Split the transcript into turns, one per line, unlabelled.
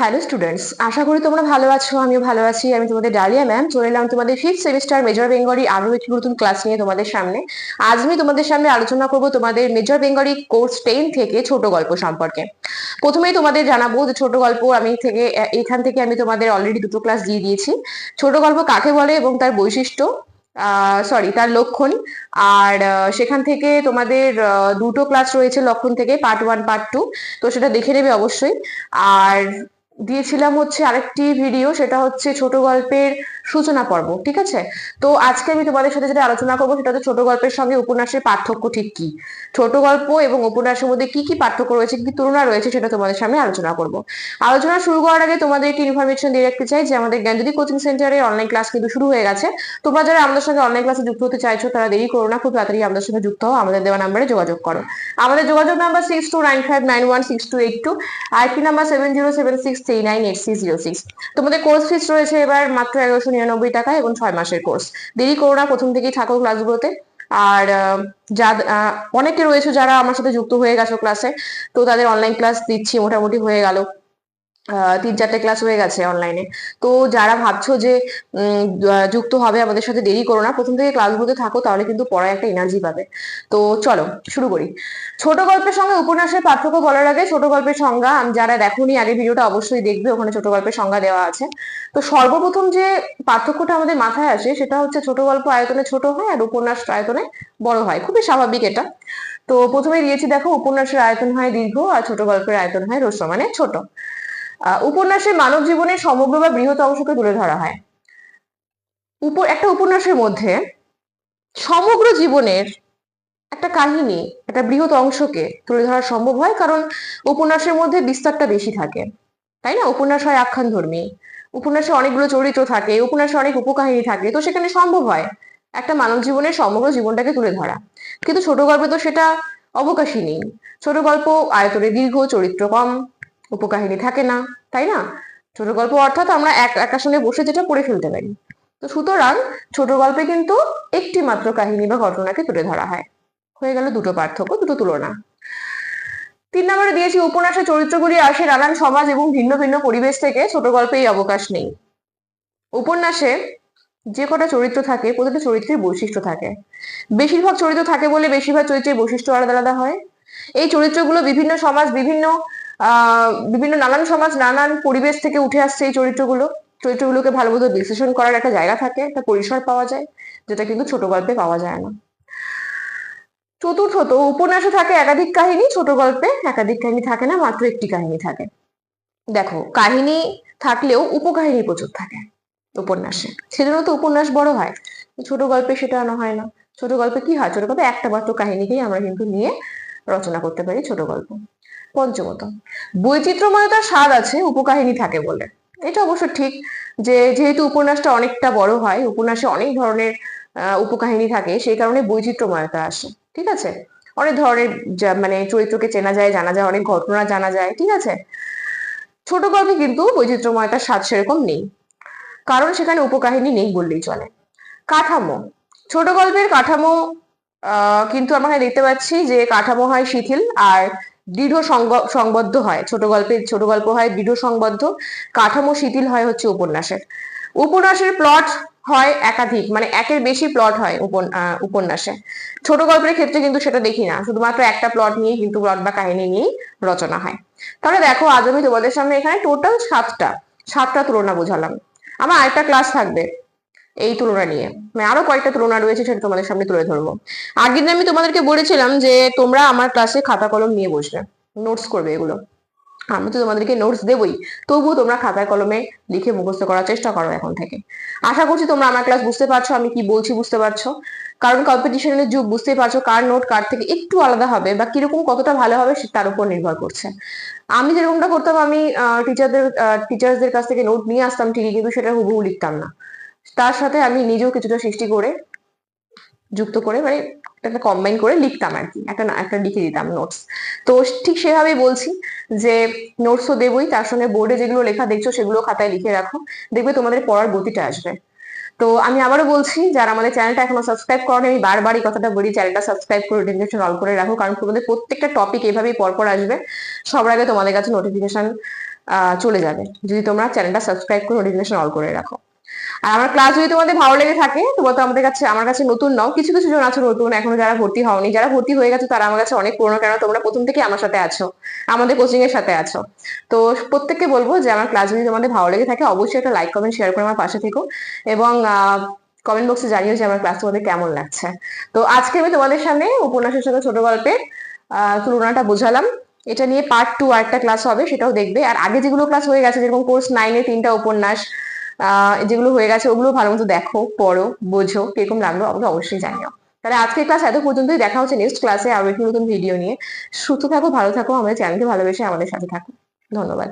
Hello students আশা করি তোমরা ভালো আছো, আমিও ভালো আছি। আমি তোমাদের ডালিয়া ম্যাম চলে এলাম তোমাদের ফিফথ সেমিস্টার মেজর বেঙ্গলি আরও একটি নতুন ক্লাস নিয়ে তোমাদের সামনে। আজ আমি তোমাদের সামনে আলোচনা করব তোমাদের মেজর বেঙ্গলি কোর্স টেন থেকে ছোট গল্প সম্পর্কে। প্রথমেই তোমাদের জানাব যে ছোট গল্প আমি থেকে এখান থেকে আমি তোমাদের অলরেডি দুটো ক্লাস দিয়ে দিয়েছি। ছোট গল্প কাকে বলে এবং তার বৈশিষ্ট্য? সরি তার লক্ষণ। আর সেখান থেকে তোমাদের দুটো ক্লাস রয়েছে লক্ষণ থেকে পার্ট ওয়ান পার্ট টু তো সেটা দেখে নেবে অবশ্যই। আর দিয়েছিলাম হচ্ছে আরেকটি ভিডিও সেটা হচ্ছে ছোট গল্পের সূচনা পর্ব, ঠিক আছে? তো আজকে আমি তোমাদের সাথে যেটা আলোচনা করব সেটা হচ্ছে ছোট গল্পের সঙ্গে উপন্যাসের পার্থক্য ঠিক কি? ছোট গল্প এবং উপন্যাসের মধ্যে কি কি পার্থক্য রয়েছে, কি তুলনা রয়েছে সেটা তোমাদের সামনে আলোচনা করব। আলোচনা শুরু করার আগে তোমাদের একটি ইনফরমেশন দিয়ে রাখতে চাই যে আমাদের জ্ঞানজ্যোতি কোচিং সেন্টারে অনলাইন ক্লাস কিন্তু শুরু হয়ে গেছে। তোমরা যারা আমাদের সঙ্গে অনলাইন ক্লাসে যুক্ত হতে চাইছো, তারা দেরি করো না, খুব তাড়াতাড়ি আমাদের সঙ্গে যুক্ত হও, আমাদের দেওয়া নাম্বারে যোগাযোগ করো। আমাদের যোগাযোগ number six two nine five nine one six two eight two IP number seven zero seven six three nine eight six zero six তোমাদের কোর্স ফিস রয়েছে এবার মাত্র এগারোশো নিরানব্বই টাকা এবং ছয় মাসের কোর্স। দেরি করো না, প্রথম থেকেই থাকো ক্লাসগুলোতে আর যা অনেকে রয়েছে যারা আমার সাথে যুক্ত হয়ে গেছো ক্লাসে তো তাদের অনলাইন ক্লাস দিচ্ছি, মোটামুটি হয়ে গেল। তিন চারটে ক্লাস হয়ে গেছে অনলাইনে তো যারা ভাবছ যে যুক্ত হবে আমাদের সাথে, দেরি করো না। প্রথম থেকে ক্লাসগুলোতে থাকো, তাহলে কিন্তু পড়ায় একটা এনার্জি পাবে। তো চলো, শুরু করি। ছোট গল্পের সঙ্গে উপন্যাসের পার্থক্য বলার আগে ছোট গল্পের সংজ্ঞা যারা দেখোনি, আগে ভিডিওটা অবশ্যই দেখবে, ওখানে ছোট গল্পের সংজ্ঞা দেওয়া আছে। তো সর্বপ্রথম যে পার্থক্যটা আমাদের মাথায় আসে, সেটা হচ্ছে ছোট গল্প আয়তনে ছোট হয় আর উপন্যাস আয়তনে বড় হয়। খুবই স্বাভাবিক এটা। তো প্রথমে দিয়েছি, দেখো, উপন্যাসের আয়তন হয় দীর্ঘ আর ছোট গল্পের আয়তন হয় হ্রস্ব মানে ছোট। উপন্যাসে মানব জীবনের সমগ্র বা বৃহৎ অংশকে তুলে ধরা হয়। উপর, একটা উপন্যাসের মধ্যে সমগ্র জীবনের একটা কাহিনী, একটা বৃহৎ অংশকে তুলে ধরা সম্ভব হয়, কারণ উপন্যাসের মধ্যে বিস্তারটা বেশি থাকে। তাই না? উপন্যাস হয় আখ্যান ধর্মী। উপন্যাসে অনেকগুলো চরিত্র থাকে, উপন্যাসে অনেক উপকাহিনী থাকে। তো সেখানে সম্ভব হয় একটা মানব জীবনের সমগ্র জীবনটাকে তুলে ধরা। কিন্তু ছোট গল্পে তো সেটা অবকাশই নেই। ছোট গল্প আয়তনে দীর্ঘ, চরিত্র কম। উপকাহিনী থাকে না, তাই না? ছোট গল্প অর্থাৎ আমরা এক একার সঙ্গে বসে যেটা পড়ে ফেলতে পারি। তো সুতরাং ছোট গল্পে কিন্তু একটি মাত্র কাহিনী বা ঘটনাকে তুলে ধরা হয়। হয়ে গেল দুটো পার্থক্য, দুটো তুলনা। তিন নম্বরে দিয়েছি, উপন্যাসের চরিত্রগুলি আসে নানান সমাজ এবং ভিন্ন ভিন্ন পরিবেশ থেকে, ছোট গল্পে এই অবকাশ নেই। উপন্যাসে যে কটা চরিত্র থাকে, প্রতিটা চরিত্রের বৈশিষ্ট্য থাকে। বেশিরভাগ চরিত্র থাকে বলে বেশিরভাগ চরিত্রের বৈশিষ্ট্য আলাদা আলাদা হয়। এই চরিত্রগুলো বিভিন্ন সমাজ, বিভিন্ন বিভিন্ন নানান সমাজ, নানান পরিবেশ থেকে উঠে আসছে এই চরিত্রগুলো। চরিত্রগুলোকে ভালো মতো বিশ্লেষণ করার একটা জায়গা থাকে, একটা পরিসর পাওয়া যায়, যেটা কিন্তু ছোট গল্পে পাওয়া যায় না। চতুর্থত, উপন্যাসে থাকে একাধিক কাহিনী, ছোট গল্পে একাধিক কাহিনী থাকে না, মাত্র একটি কাহিনী থাকে। দেখো, কাহিনী থাকলেও উপকাহিনী প্রচুর থাকে উপন্যাসে। সেজন্য তো উপন্যাস বড় হয়। ছোট গল্পে সেটা আনা হয় না। ছোট গল্পে কি হয়? ছোট গল্পে একটা মাত্র কাহিনীকেই আমরা কিন্তু নিয়ে রচনা করতে পারি ছোট গল্প। পঞ্চমত বৈচিত্র্যময়তার স্বাদ আছে উপকাহিনী থাকে বলে। এটা অবশ্য ঠিক যে যেহেতু উপন্যাসটা অনেকটা বড় হয়, উপন্যাসে অনেক ধরনের উপকাহিনী থাকে, সেই কারণে বৈচিত্র্যময়তা আসে, ঠিক আছে? অনেক ধরনের মানে চরিত্রকে চেনা যায়, জানা যায়, অনেক ঘটনা জানা যায়, ঠিক আছে? ছোট গল্পে কিন্তু বৈচিত্র্যময়তার স্বাদ সেরকম নেই, কারণ সেখানে উপকাহিনী নেই বললেই চলে। কাঠামো, ছোট গল্পের কাঠামো কিন্তু আমরা দেখতে পাচ্ছি যে কাঠামো হয় শিথিল আর দৃঢ় সংবদ্ধ হয়। ছোট গল্পে, ছোট গল্প হয়, দৃঢ় সংবদ্ধ। কাঠামো শিথিল হয় হচ্ছে উপন্যাসের। উপন্যাসের প্লট হয় একাধিক মানে একের বেশি প্লট হয় উপন্যাসে। ছোট গল্পের ক্ষেত্রে কিন্তু সেটা দেখি না। শুধুমাত্র একটা প্লট নিয়ে কিন্তু প্লট বা কাহিনী নিয়েই রচনা হয়। তাহলে দেখো, আজ আমি তোমাদের সামনে এখানে টোটাল সাতটা সাতটা তুলনা বোঝালাম। আমার আরেকটা ক্লাস থাকবে। এই তুলনা নিয়ে। মানে আরও কয়েকটা তুলনা রয়েছে সেটা তোমাদের সামনে তুলে ধরবো। আগের দিন আমি তোমাদেরকে বলেছিলাম যে, তোমরা আমার ক্লাসে খাতা কলম নিয়ে বসবে। নোটস করবে এগুলো। আমি তো তোমাদেরকে নোটস দেবই। তবুও তোমরা খাতায় কলমে লিখে মুখস্থ করার চেষ্টা করো এখন থেকে। আশা করছি তোমরা আমার ক্লাস বুঝতে পারছ, আমি কি বলছি বুঝতে পারছ। কারণ কম্পিটিশনের যুগ, বুঝতেই পারছ কার নোট কার থেকে একটু আলাদা হবে বা কীরকম কতটা ভালো হবে তার উপর নির্ভর করছে। আমি যেরকমটা করতাম, আমি টিচারদের টিচার্সদের কাছ থেকে নোট নিয়ে আসতাম ঠিকই, কিন্তু সেটা হুবহু লিখতাম না। তার সাথে আমি নিজেও কিছুটা সৃষ্টি করে যুক্ত করে মানে একটা কম্বাইন করে লিখতাম আর কি। একটা একটা লিখে দিতাম নোটস তো ঠিক সেভাবেই বলছি যে নোটসও দেবই, তার সঙ্গে বোর্ডে যেগুলো লেখা দেখছ সেগুলো খাতায় লিখে রাখো। দেখবে তোমাদের পড়ার গতিটা আসবে। তো আমি আবারও বলছি, যারা আমাদের চ্যানেলটা এখনও সাবস্ক্রাইব করেন আমি বারবার এই কথাটা বলি চ্যানেলটা সাবস্ক্রাইব করে নোটিফিকেশন অল করে রাখো, কারণ তোমাদের প্রত্যেকটা টপিক এভাবেই পরপর আসবে। সবার আগে তোমাদের কাছে নোটিফিকেশন চলে যাবে। যদি তোমরা চ্যানেলটা সাবস্ক্রাইব করে নোটিফিকেশন অল করে রাখো। আর আমার ক্লাস যদি তোমাদের ভালো লেগে থাকে তোমরা তো আমাদের কাছে, আমার কাছে নতুন নাও, কিছু কিছু জন আছো নতুন, এখনও যারা ভর্তি হওনি, যারা ভর্তি হয়ে গেছে তারা আমার কাছে অনেক পুরনো কেন তোমরা প্রথম থেকে আমার সাথে আছো, আমাদের কোচিং এর সাথে আছো। তো প্রত্যেককে বলব যে আমার ক্লাস যদি তোমাদের ভালো লেগে থাকে, অবশ্যই একটা লাইক কমেন্ট শেয়ার করে আমার পাশে থেকো এবং কমেন্ট বক্সে জানিও যে আমার ক্লাস তোমাদের কেমন লাগছে। তো আজকে আমি তোমাদের সামনে উপন্যাসের সাথে ছোট গল্পের তুলনাটা বোঝালাম। এটা নিয়ে পার্ট টু আর একটা ক্লাস হবে, সেটাও দেখবে। আর আগে যেগুলো ক্লাস হয়ে গেছে, যেরকম কোর্স নাইনে তিনটা উপন্যাস যেগুলো হয়ে গেছে, ওগুলো ভালো মতো দেখো, পড়ো, বোঝো, কীরকম লাগল আমাকে অবশ্যই জানিও। তাহলে আজকের ক্লাস এত পর্যন্তই, দেখা হচ্ছে নেক্সট ক্লাসে আরও একটি নতুন ভিডিও নিয়ে। সুস্থ থাকো, ভালো থাকো, আমাদের চ্যানেলকে ভালোবেসে আমাদের সাথে থাকো। ধন্যবাদ।